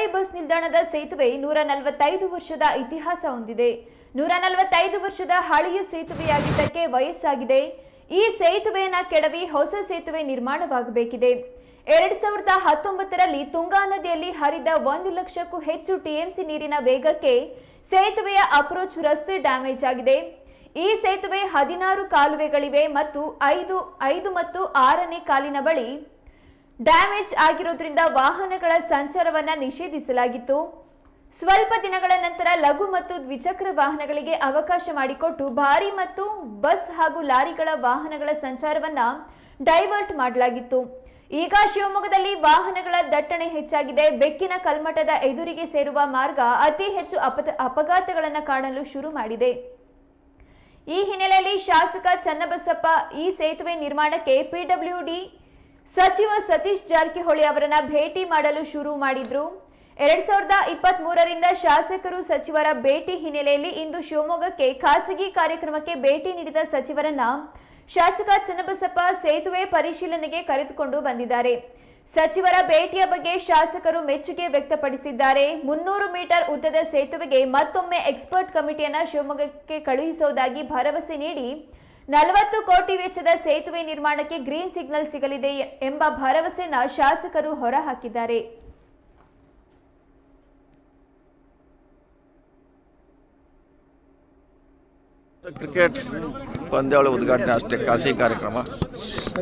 ಹಳೆ ಬಸ್ ನಿಲ್ದಾಣದ ಸೇತುವೆ ನೂರ ನಲವತ್ತೈದು ವರ್ಷದ ಇತಿಹಾಸ ಹೊಂದಿದೆ. ನೂರ ನಲವತ್ತೈದು ವರ್ಷದ ಹಳೆಯ ಸೇತುವೆಯಾಗಿದ್ದಕ್ಕೆ ವಯಸ್ಸಾಗಿದೆ. ಈ ಸೇತುವೆಯನ್ನ ಕೆಡವಿ ಹೊಸ ಸೇತುವೆ ನಿರ್ಮಾಣವಾಗಬೇಕಿದೆ. ಎರಡ್ ಸಾವಿರದ ಹತ್ತೊಂಬತ್ತರಲ್ಲಿ ತುಂಗಾ ನದಿಯಲ್ಲಿ ಹರಿದ ಒಂದು ಲಕ್ಷಕ್ಕೂ ಹೆಚ್ಚು ಟಿಎಂಸಿ ನೀರಿನ ವೇಗಕ್ಕೆ ಸೇತುವೆಯ ಅಪ್ರೋಚ್ ರಸ್ತೆ ಡ್ಯಾಮೇಜ್ ಆಗಿದೆ. ಈ ಸೇತುವೆ ಹದಿನಾರು ಕಾಲುವೆಗಳಿವೆ ಮತ್ತು ಐದು ಐದು ಮತ್ತು ಆರನೇ ಕಾಲಿನ ಬಳಿ ಡ್ಯಾಮೇಜ್ ಆಗಿರೋದ್ರಿಂದ ವಾಹನಗಳ ಸಂಚಾರವನ್ನ ನಿಷೇಧಿಸಲಾಗಿತ್ತು. ಸ್ವಲ್ಪ ದಿನಗಳ ನಂತರ ಲಘು ಮತ್ತು ದ್ವಿಚಕ್ರ ವಾಹನಗಳಿಗೆ ಅವಕಾಶ ಮಾಡಿಕೊಟ್ಟು ಭಾರಿ ಮತ್ತು ಬಸ್ ಹಾಗೂ ಲಾರಿಗಳ ವಾಹನಗಳ ಸಂಚಾರವನ್ನ ಡೈವರ್ಟ್ ಮಾಡಲಾಗಿತ್ತು. ಈಗ ಶಿವಮೊಗ್ಗದಲ್ಲಿ ವಾಹನಗಳ ದಟ್ಟಣೆ ಹೆಚ್ಚಾಗಿದೆ. ಬೆಕ್ಕಿನ ಕಲ್ಮಠದ ಎದುರಿಗೆ ಸೇರುವ ಮಾರ್ಗ ಅತಿ ಹೆಚ್ಚು ಅಪಘಾತಗಳನ್ನು ಕಾಣಲು ಶುರು ಮಾಡಿದೆ. ಈ ಹಿನ್ನೆಲೆಯಲ್ಲಿ ಶಾಸಕ ಚನ್ನಬಸಪ್ಪ ಈ ಸೇತುವೆ ನಿರ್ಮಾಣಕ್ಕೆ ಪಿಡಬ್ಲ್ಯೂಡಿ ಸಚಿವ ಸತೀಶ್ ಜಾರಕಿಹೊಳಿ ಅವರನ್ನ ಭೇಟಿ ಮಾಡಲು ಶುರು ಮಾಡಿದ್ರು. ಎರಡ್ ಸಾವಿರದ ಇಪ್ಪತ್ತ್ ಮೂರರಿಂದ ಶಾಸಕರು ಸಚಿವರ ಭೇಟಿ ಹಿನ್ನೆಲೆಯಲ್ಲಿ ಇಂದು ಶಿವಮೊಗ್ಗಕ್ಕೆ ಖಾಸಗಿ ಕಾರ್ಯಕ್ರಮಕ್ಕೆ ಭೇಟಿ ನೀಡಿದ ಸಚಿವರನ್ನ ಶಾಸಕ ಚನ್ನಬಸಪ್ಪ ಸೇತುವೆ ಪರಿಶೀಲನೆಗೆ ಕರೆದುಕೊಂಡು ಬಂದಿದ್ದಾರೆ. ಸಚಿವರ ಭೇಟಿಯ ಬಗ್ಗೆ ಶಾಸಕರು ಮೆಚ್ಚುಗೆ ವ್ಯಕ್ತಪಡಿಸಿದ್ದಾರೆ. ಮುನ್ನೂರು ಮೀಟರ್ ಉದ್ದದ ಸೇತುವೆಗೆ ಮತ್ತೊಮ್ಮೆ ಎಕ್ಸ್ಪರ್ಟ್ ಕಮಿಟಿಯನ್ನ ಶಿವಮೊಗ್ಗಕ್ಕೆ ಕಳುಹಿಸುವುದಾಗಿ ಭರವಸೆ ನೀಡಿ ನಲವತ್ತು ಕೋಟಿ ವೆಚ್ಚದ ಸೇತುವೆ ನಿರ್ಮಾಣಕ್ಕೆ ಗ್ರೀನ್ ಸಿಗ್ನಲ್ ಸಿಗಲಿದೆ ಎಂಬ ಭರವಸೆನ ಶಾಸಕರು ಹೊರಹಾಕಿದ್ದಾರೆ. ಕ್ರಿಕೆಟ್ ಪಂದ್ಯಾವಳಿ ಉದ್ಘಾಟನೆ ಅಷ್ಟೇ ಖಾಸಗಿ ಕಾರ್ಯಕ್ರಮ.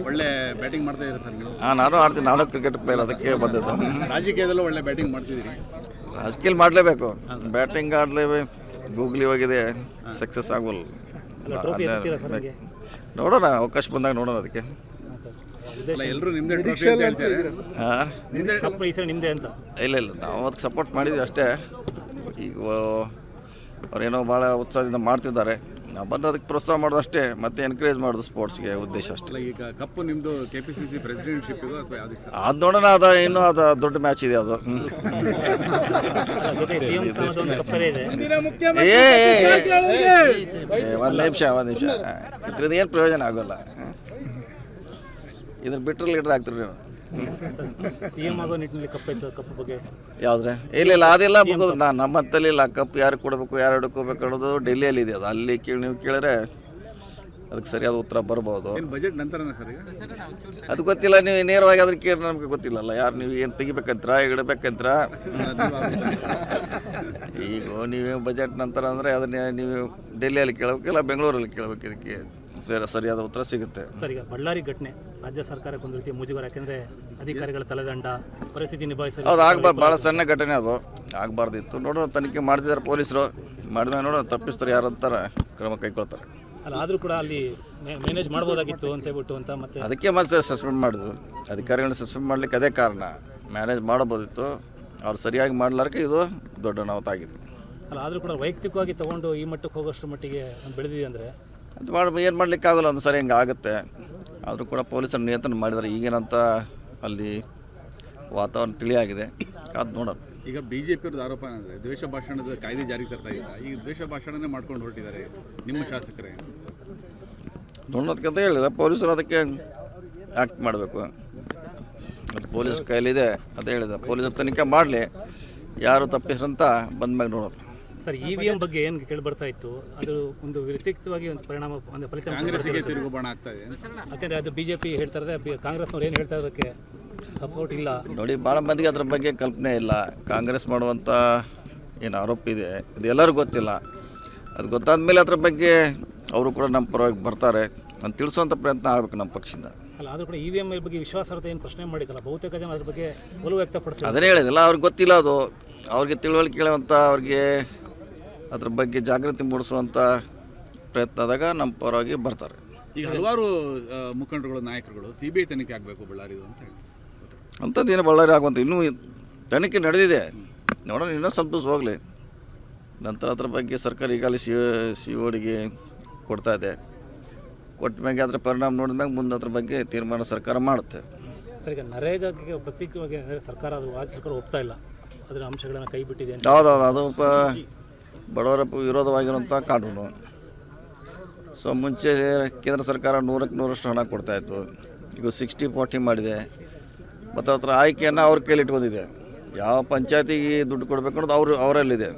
ಒಳ್ಳೆ ಬ್ಯಾಟಿಂಗ್ ಮಾಡ್ತಾ ಇದ್ದೀರಾ ಸರ್ ನೀವು? ಹಾಂ ನಾನು ಆಡ್ತೀನಿ ನಾನು ಕ್ರಿಕೆಟ್ ಪ್ಲೇಯರ್ ಅದಕ್ಕೆ ಬಂದಿದ್ದು. ರಾಜಕೀಯದಲ್ಲೂ ಒಳ್ಳೆ ಬ್ಯಾಟಿಂಗ್ ಮಾಡ್ತಿದ್ದೀರಿ? ರಾಜಕೀಯ ಮಾಡಲೇಬೇಕು. ಬ್ಯಾಟಿಂಗ್ ಆಡಲೇ ಗೂಗ್ಲಿ ಹೋಗಿದೆ ಸಕ್ಸಸ್ ಆಗೋಲ್ಲ. ನೋಡೋಣ ಅವಕಾಶ ಬಂದಾಗ ನೋಡೋಣ ಅದಕ್ಕೆ. ಎಲ್ಲರೂ ನಿಮ್ದೇ ಟ್ರೋಫಿ ಅಂತ ಹೇಳ್ತಾರೆ? ಹಾಂ. ಕಪ್ ಈ ಅಂತ? ಇಲ್ಲ ಇಲ್ಲ ನಾವು ಅದಕ್ಕೆ ಸಪೋರ್ಟ್ ಮಾಡಿದ್ವಿ ಅಷ್ಟೇ. ಈಗ ಅವ್ರೇನೋ ಭಾಳ ಉತ್ಸಾಹದಿಂದ ಮಾಡ್ತಿದ್ದಾರೆ. ನಾವು ಬಂದು ಅದಕ್ಕೆ ಪ್ರೋತ್ಸಾಹ ಮಾಡೋದು ಅಷ್ಟೇ ಮತ್ತೆ ಎನ್ಕರೇಜ್ ಮಾಡೋದು ಸ್ಪೋರ್ಟ್ಸ್ಗೆ ಉದ್ದೇಶ ಅಷ್ಟೇ. ಈಗ ಕಪ್ಪು ನಿಮ್ಮದು K P C C presidentship ಇದು ಅಥವಾ ಯಾವುದಕ್ಕೆ ಸರ್ ಅದು ನೋಡೋಣ ಅದ ಇನ್ನೂ ಅದು ದೊಡ್ಡ ಮ್ಯಾಚ್ ಇದೆ ಅದು. ಹ್ಮ್. ಕಪ್ ಬೇರೆ ಇದೆ ಏ ಒಂದು ನಿಮಿಷ ಒಂದು ನಿಮಿಷ. ಇದ್ರಿಂದ ಏನು ಪ್ರಯೋಜನ ಆಗೋಲ್ಲ. ಇದನ್ನ ಬಿಟ್ಟರೆ ಲೀಡರ್ ಆಗ್ತೀರಿ ನೀವು ಸಿಎಂ ಆಗೋ ನಿಟ್ಟಿನಲ್ಲಿ ಕಪ್ ಇತ್ತು ಕಪ್ ಬಗ್ಗೆ? ಯಾವುದ್ರೆ? ಇಲ್ಲ ಇಲ್ಲ ಅದೆಲ್ಲ ನಾನು ನಮ್ಮ ಹತ್ತಲ್ಲಿ ಇಲ್ಲ ಕಪ್ ಯಾರು ಕೊಡಬೇಕು ಯಾರು ಹಿಡ್ಕೋಬೇಕು ಅನ್ನೋದು ಡೆಲ್ಲಿಯಲ್ಲಿ ಇದೆ ಅದು. ಅಲ್ಲಿ ಕೇಳಿ ನೀವು ಕೇಳಿದ್ರೆ ಅದಕ್ಕೆ ಸರಿಯಾದ ಉತ್ತರ ಬರ್ಬೋದು. ಏನು ಬಜೆಟ್ ನಂತರನೇ ಸರ್ ಈಗ? ಅದು ಗೊತ್ತಿಲ್ಲ ನೀವು ನೇರವಾಗಿ ಅದ್ರ ಕೇಳಿ ನಮಗೆ ಗೊತ್ತಿಲ್ಲಲ್ಲ. ಯಾರು ನೀವು ಏನು ತೆಗಿಬೇಕಂತ್ರ ಇಡಬೇಕಂತ್ರ? ಈಗ ನೀವೇ ಬಜೆಟ್ ನಂತರ ಅಂದರೆ ಅದನ್ನ ನೀವು ಡೆಲ್ಲಿಯಲ್ಲಿ ಕೇಳಬೇಕಿಲ್ಲ ಬೆಂಗಳೂರಲ್ಲಿ ಕೇಳಬೇಕು ಇದಕ್ಕೆ. ಸರಿಯಾದ ಉತ್ತರ ಸಿಗುತ್ತೆ. ಸರ್ ಈಗ ಬಳ್ಳಾರಿ ಘಟನೆ ರಾಜ್ಯ ಸರ್ಕಾರಕ್ಕೆ ಒಂದು ರೀತಿ ಮುಜುಗರ ಯಾಕೆಂದ್ರೆ ಅಧಿಕಾರಿಗಳ ತಲೆದಂಡ ಪರಿಸ್ಥಿತಿ ನಿಭಾಯಿಸಲು ಅದು ಆಗ್ಬಾರ್ದು ಭಾಳ ಸಣ್ಣ ಘಟನೆ ಅದು. ಆಗಬಾರ್ದಿತ್ತು. ನೋಡೋಣ ತನಿಖೆ ಮಾಡ್ತಿದ್ದಾರೆ ಪೊಲೀಸರು. ಮಾಡಿದ ನೋಡೋಣ ತಪ್ಪಿಸ್ತಾರೆ ಯಾರು ಅಂತಾರೆ ಕ್ರಮ ಕೈಗೊಳ್ತಾರೆ. ಅಲ್ಲ ಆದರೂ ಕೂಡ ಅಲ್ಲಿ ಮ್ಯಾನೇಜ್ ಮಾಡ್ಬೋದಾಗಿತ್ತು ಅಂತ ಹೇಳ್ಬಿಟ್ಟು ಅಂತ ಮತ್ತೆ ಅದಕ್ಕೆ ಮತ್ತೆ ಸಸ್ಪೆಂಡ್ ಮಾಡಿದ್ರು ಅಧಿಕಾರಿಗಳನ್ನ ಸಸ್ಪೆಂಡ್ ಮಾಡ್ಲಿಕ್ಕೆ ಅದೇ ಕಾರಣ. ಮ್ಯಾನೇಜ್ ಮಾಡಬೋದಿತ್ತು ಅವ್ರು ಸರಿಯಾಗಿ ಮಾಡ್ಲಾರಕ್ಕೆ ಇದು ದೊಡ್ಡ ಅನಾಹುತ ಅಲ್ಲ ಆದರೂ ಕೂಡ ವೈಯಕ್ತಿಕವಾಗಿ ತಗೊಂಡು ಈ ಮಟ್ಟಕ್ಕೆ ಹೋಗೋಷ್ಟು ಮಟ್ಟಿಗೆ ಬೆಳೆದಿದೆ ಅಂದರೆ ಅದು ಮಾಡಿ ಏನು ಮಾಡಲಿಕ್ಕಾಗಲ್ಲ ಆಗೋಲ್ಲ ಒಂದು ಸರಿ ಹಿಂಗೆ ಆಗುತ್ತೆ. ಆದರೂ ಕೂಡ ಪೊಲೀಸರು ನಿಯಂತ್ರಣ ಮಾಡಿದ್ದಾರೆ. ಈಗೇನಂತ ಅಲ್ಲಿ ವಾತಾವರಣ ತಿಳಿಯಾಗಿದೆ. ಅದು ನೋಡೋಣ. ಈಗ ಬಿ ಜೆ ಪಿಯವ್ರದ್ದು ಆರೋಪ ಅಂದರೆ ದ್ವೇಷ ಭಾಷಣದ ಕಾಯ್ದೆ ಜಾರಿಗೆ ತರ್ತಾ ಇಲ್ಲ. ಈಗ ದ್ವೇಷ ಭಾಷಣನೇ ಮಾಡ್ಕೊಂಡು ಹೊರಟಿದ್ದಾರೆ ನಿಮ್ಮ ಶಾಸಕರೇ. ನೋಡೋದಕ್ಕಂತ ಹೇಳಿಲ್ಲ. ಪೊಲೀಸರು ಅದಕ್ಕೆ ಆ್ಯಕ್ಟ್ ಮಾಡಬೇಕು. ಅದು ಪೊಲೀಸ್ ಕೈಲಿದೆ ಅಂತ ಹೇಳಿದೆ. ಪೊಲೀಸರು ತನಿಖೆ ಮಾಡಲಿ. ಯಾರು ತಪ್ಪಿಸ್ರಂತ ಬಂದ್ಮ್ಯಾಗ ನೋಡೋಣ. ಸರ್ ಇ ವಿ ಎಂ ಬಗ್ಗೆ ಏನು ಕೇಳಿ ಬರ್ತಾ ಇತ್ತು? ಅದು ಒಂದು ವ್ಯತಿರಿಕ್ತವಾಗಿ ಒಂದು ಪರಿಣಾಮ ಒಂದು ಫಲಿತಾಂಶ ಆಗ್ತಾ ಇದೆ ಯಾಕೆಂದರೆ ಅದು ಬಿ ಜೆ ಪಿ ಹೇಳ್ತಾ ಇರೋದೇ ಕಾಂಗ್ರೆಸ್ನವ್ರು ಏನು ಹೇಳ್ತಾ ಇರೋದಕ್ಕೆ ಸಪೋರ್ಟ್ ಇಲ್ಲ. ನೋಡಿ ಭಾಳ ಮಂದಿಗೆ ಅದ್ರ ಬಗ್ಗೆ ಕಲ್ಪನೆ ಇಲ್ಲ. ಕಾಂಗ್ರೆಸ್ ಮಾಡುವಂಥ ಏನು ಆರೋಪ ಇದೆ ಇದು ಎಲ್ಲರಿಗೂ ಗೊತ್ತಿಲ್ಲ. ಅದು ಗೊತ್ತಾದ ಮೇಲೆ ಅದ್ರ ಬಗ್ಗೆ ಅವರು ಕೂಡ ನಮ್ಮ ಪರವಾಗಿ ಬರ್ತಾರೆ. ಅಂತ ತಿಳಿಸುವಂಥ ಪ್ರಯತ್ನ ಆಗಬೇಕು ನಮ್ಮ ಪಕ್ಷದಿಂದ. ಅಲ್ಲ ಆದರೂ ಕೂಡ ಇ ವಿ ಎಂ ಬಗ್ಗೆ ವಿಶ್ವಾಸಾರ್ಹತೆ ಏನು ಪ್ರಶ್ನೆ ಮಾಡಿದ್ದಲ್ಲ? ಬಹುತೇಕ ಜನ ಅದ್ರ ಬಗ್ಗೆ ಒಲವು ವ್ಯಕ್ತಪಡಿಸ್ತಾರೆ ಅದನ್ನೇ ಹೇಳಿದಿಲ್ಲ ಅವ್ರಿಗೆ ಗೊತ್ತಿಲ್ಲ ಅದು. ಅವ್ರಿಗೆ ತಿಳುವಳಿಕೆ ಕೇಳುವಂಥ ಅವ್ರಿಗೆ ಅದ್ರ ಬಗ್ಗೆ ಜಾಗೃತಿ ಮೂಡಿಸುವಂಥ ಪ್ರಯತ್ನದಾಗ ನಮ್ಮ ಪರವಾಗಿ ಬರ್ತಾರೆ. ಈಗ ಹಲವಾರು ಮುಖಂಡರುಗಳು ನಾಯಕರುಗಳು ಸಿ ಬಿ ಐ ತನಿಖೆ ಆಗಬೇಕು ಬಳ್ಳಾರಿದು ಅಂತ ಹೇಳ್ತಾರೆ. ಅಂಥದ್ದೇನು ಬಳ್ಳಾರಿ ಆಗುವಂಥ ಇನ್ನೂ ತನಿಖೆ ನಡೆದಿದೆ. ನೋಡೋಣ ಇನ್ನೂ ಸ್ವಲ್ಪ ದಿವಸ ಹೋಗಲಿ. ನಂತರ ಅದ್ರ ಬಗ್ಗೆ ಸರ್ಕಾರ ಈಗಾಗಲೇ ಸಿ ಸಿ ಓಡಿಗೆ ಕೊಡ್ತಾ ಇದೆ. ಕೊಟ್ಟ ಮ್ಯಾಗೆ ಅದರ ಪರಿಣಾಮ ನೋಡಿದ ಮ್ಯಾಗ ಮುಂದೆ ಅದ್ರ ಬಗ್ಗೆ ತೀರ್ಮಾನ ಸರ್ಕಾರ ಮಾಡುತ್ತೆ. ಸರಿ ನರೇಗಾಗೆ ಪ್ರತ್ಯೇಕವಾಗಿ ಅಂದರೆ ಸರ್ಕಾರ ಅದು ರಾಜ್ಯ ಸರ್ಕಾರ ಒಪ್ತಾ ಇಲ್ಲ? ಅದರ ಅಂಶಗಳನ್ನು ಕೈ ಬಿಟ್ಟಿದೆ ಹೌದೌದು ಅದು ಪ ಬಡವರ ವಿರೋಧವಾಗಿರುವಂಥ ಕಾನೂನು. ಸೊ ಮುಂಚೆ ಕೇಂದ್ರ ಸರ್ಕಾರ ನೂರಕ್ಕೆ ನೂರಷ್ಟು ಹಣ ಕೊಡ್ತಾಯಿತ್ತು ಈಗ ಸಿಕ್ಸ್ಟಿ ಫೋರ್ಟಿ ಮಾಡಿದೆ. ಮತ್ತು ಹತ್ರ ಆಯ್ಕೆಯನ್ನು ಅವ್ರ ಕೈಲಿ ಇಟ್ಕೊಂಡಿದೆ. ಯಾವ ಪಂಚಾಯತಿಗೆ ದುಡ್ಡು ಕೊಡಬೇಕು ಅನ್ನೋದು ಅವರು ಅವರಲ್ಲಿದೆ.